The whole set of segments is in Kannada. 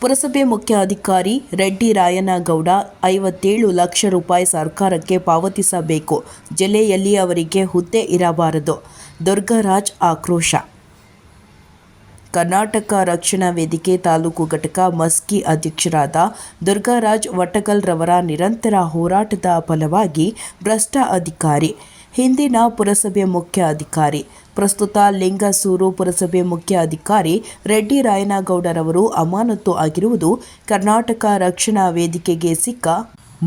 ಪುರಸಭೆ ಮುಖ್ಯ ಅಧಿಕಾರಿ ರೆಡ್ಡಿ ರಾಯನಗೌಡ ಐವತ್ತೇಳು ಲಕ್ಷ ರೂಪಾಯಿ ಸರ್ಕಾರಕ್ಕೆ ಪಾವತಿಸಬೇಕು. ಜಿಲ್ಲೆಯಲ್ಲಿ ಅವರಿಗೆ ಹುದ್ದೆ ಇರಬಾರದು. ದುರ್ಗರಾಜ್ ಆಕ್ರೋಶ. ಕರ್ನಾಟಕ ರಕ್ಷಣಾ ವೇದಿಕೆ ತಾಲೂಕು ಘಟಕ ಮಸ್ಕಿ ಅಧ್ಯಕ್ಷರಾದ ದುರ್ಗಾರಾಜ್ ವಟಗಲ್ರವರ ನಿರಂತರ ಹೋರಾಟದ ಫಲವಾಗಿ ಭ್ರಷ್ಟ ಅಧಿಕಾರಿ ಹಿಂದಿನ ಪುರಸಭೆ ಮುಖ್ಯ ಅಧಿಕಾರಿ. ಪ್ರಸ್ತುತ ಲಿಂಗಸೂರು ಪುರಸಭೆ ಮುಖ್ಯ ಅಧಿಕಾರಿ ರೆಡ್ಡಿ ರಾಯನಗೌಡರವರು ಅಮಾನತು ಆಗಿರುವುದು ಕರ್ನಾಟಕ ರಕ್ಷಣಾ ವೇದಿಕೆಗೆ ಸಿಕ್ಕ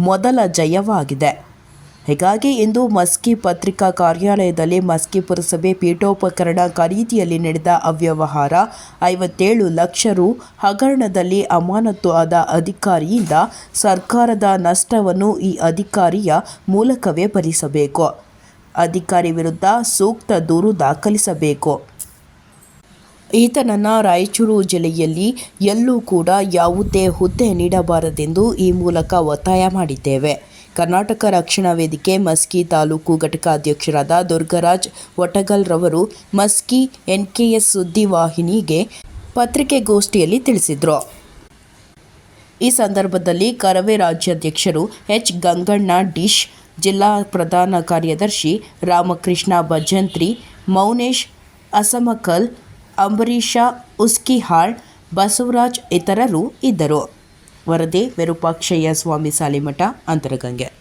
ಮೊದಲ ಜಯವಾಗಿದೆ. ಹೀಗಾಗಿ ಇಂದು ಮಸ್ಕಿ ಪತ್ರಿಕಾ ಕಾರ್ಯಾಲಯದಲ್ಲಿ ಮಸ್ಕಿ ಪುರಸಭೆ ಪೀಠೋಪಕರಣ ಖರೀದಿಯಲ್ಲಿ ನಡೆದ ಅವ್ಯವಹಾರ ಐವತ್ತೇಳು ಲಕ್ಷ ರು ಹಗರಣದಲ್ಲಿ ಅಮಾನತು ಆದ ಅಧಿಕಾರಿಯಿಂದ ಸರ್ಕಾರದ ನಷ್ಟವನ್ನು ಈ ಅಧಿಕಾರಿಯ ಮೂಲಕವೇ ಭರಿಸಬೇಕು. ಅಧಿಕಾರಿ ವಿರುದ್ಧ ಸೂಕ್ತ ದೂರು ದಾಖಲಿಸಬೇಕು. ಈತನನ್ನ ರಾಯಚೂರು ಜಿಲ್ಲೆಯಲ್ಲಿ ಎಲ್ಲೂ ಕೂಡ ಯಾವುದೇ ಹುದ್ದೆ ನೀಡಬಾರದೆಂದು ಈ ಮೂಲಕ ಒತ್ತಾಯ ಮಾಡಿದ್ದೇವೆ. ಕರ್ನಾಟಕ ರಕ್ಷಣಾ ವೇದಿಕೆ ಮಸ್ಕಿ ತಾಲೂಕು ಘಟಕ ಅಧ್ಯಕ್ಷರಾದ ದುರ್ಗರಾಜ್ ವಟಗಲ್ ರವರು ಮಸ್ಕಿ ಎಸ್ ಸುದ್ದಿವಾಹಿನಿಗೆ ಪತ್ರಿಕೆಗೋಷ್ಠಿಯಲ್ಲಿ ತಿಳಿಸಿದರು. ಈ ಸಂದರ್ಭದಲ್ಲಿ ಕರವೇ ರಾಜ್ಯಾಧ್ಯಕ್ಷರು ಎಚ್ ಗಂಗಣ್ಣ ಡಿಶ್ ಜಿಲ್ಲಾ ಪ್ರಧಾನ ಕಾರ್ಯದರ್ಶಿ ರಾಮಕೃಷ್ಣ ಭಜಂತ್ರಿ, ಮೌನೇಶ್ ಅಸಮಕಲ್, ಅಂಬರೀಷ ಉಸ್ಕಿಹಾಳ್, ಬಸವರಾಜ್ ಇತರರು ಇದ್ದರು. ವರದಿ ವಿರೂಪಾಕ್ಷಯ್ಯ ಸ್ವಾಮಿ ಸಾಲಿಮಠ, ಅಂತರಗಂಗೆ.